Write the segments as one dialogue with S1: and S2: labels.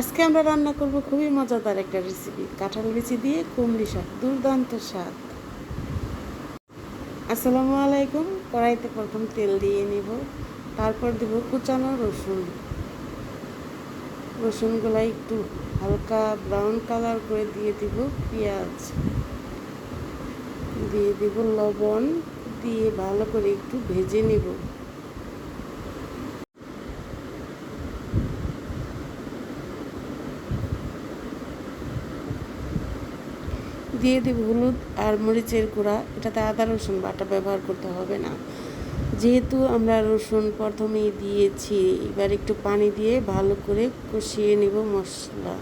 S1: আজকে আমরা রান্না করব খুবই মজাদার একটা রেসিপি কাঁঠাল বিচি দিয়ে কুমড়ি শাক, দুর্দান্ত স্বাদ। আসসালামু আলাইকুম, কড়াইতে প্রথম তেল দিয়ে নিব, তারপর দেব কুচানো রসুন। রসুনগুলো একটু হালকা ব্রাউন কালার করে দিয়ে দিব পেঁয়াজ। দিয়ে দিব লবণ, দিয়ে ভালো করে একটু ভেজে নেব। দিয়ে দেব হলুদ আর মরিচের গুঁড়া। এটাতে আদা, রসুন বাটা ব্যবহার করতে হবে না। যেহেতু আমরা রসুন প্রথমেই দিয়েছি, এবার একটু পানি দিয়ে ভালো করে কষিয়ে নেব মশলা।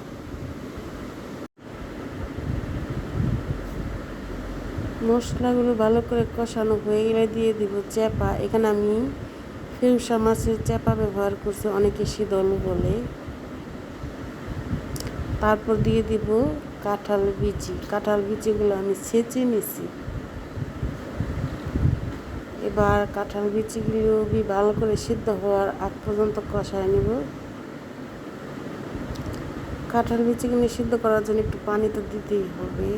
S1: মশলাগুলো ভালো করে কষানো হয়ে গেলে দিয়ে দিব চ্যাপা। এখানে আমি ফেউসা মাছের চ্যাপা ব্যবহার করছি, অনেকে শীতল বলে। তারপর দিয়ে দিব কাঁঠাল বিচি। কাঁঠাল বিচিগুলো আমি ছেঁচে নিছি। এবার কাঁঠাল বিচিগুলো ভালো করে সিদ্ধ হওয়ার আগ পর্যন্ত কষায় নেব। কাঁঠাল বিচিগুলো সিদ্ধ করার জন্য একটু পানি তো দিতেই হবে।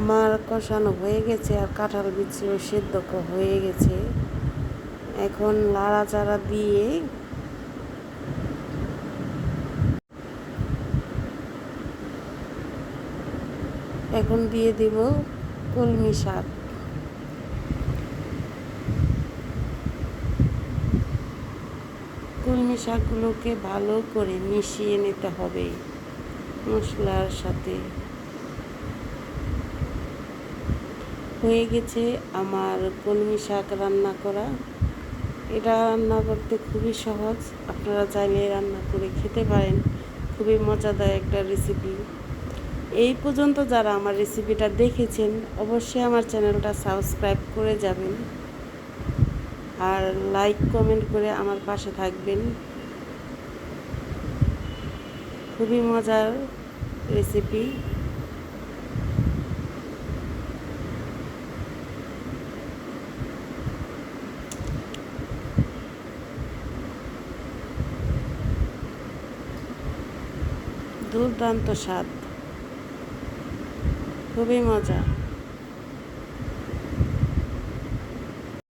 S1: আমার কষানো হয়ে গেছে আর কাঁঠাল বিচিও সিদ্ধ হয়ে গেছে। এখন লাড়াচাড়া দিয়ে এখন দিয়ে দিব কলমি শাক। কলমি শাকগুলোকে ভালো করে মিশিয়ে নিতে হবে মশলার সাথে। হয়ে গেছে আমার কলমি শাক রান্না করা। এটা রান্না করতে খুবই সহজ। আপনারা চাইলে রান্না করে খেতে পারেন। খুবই মজাদার একটা রেসিপি এই পর্যন্ত যারা আমার রেসিপিটা দেখেছেন, অবশ্যই আমার চ্যানেলটা সাবস্ক্রাইব করে যাবেন। আর লাইক কমেন্ট করে আমার পাশে থাকবেন। খুবই মজার রেসিপি দুর্দান্ত স্বাদ। খুবই মজা।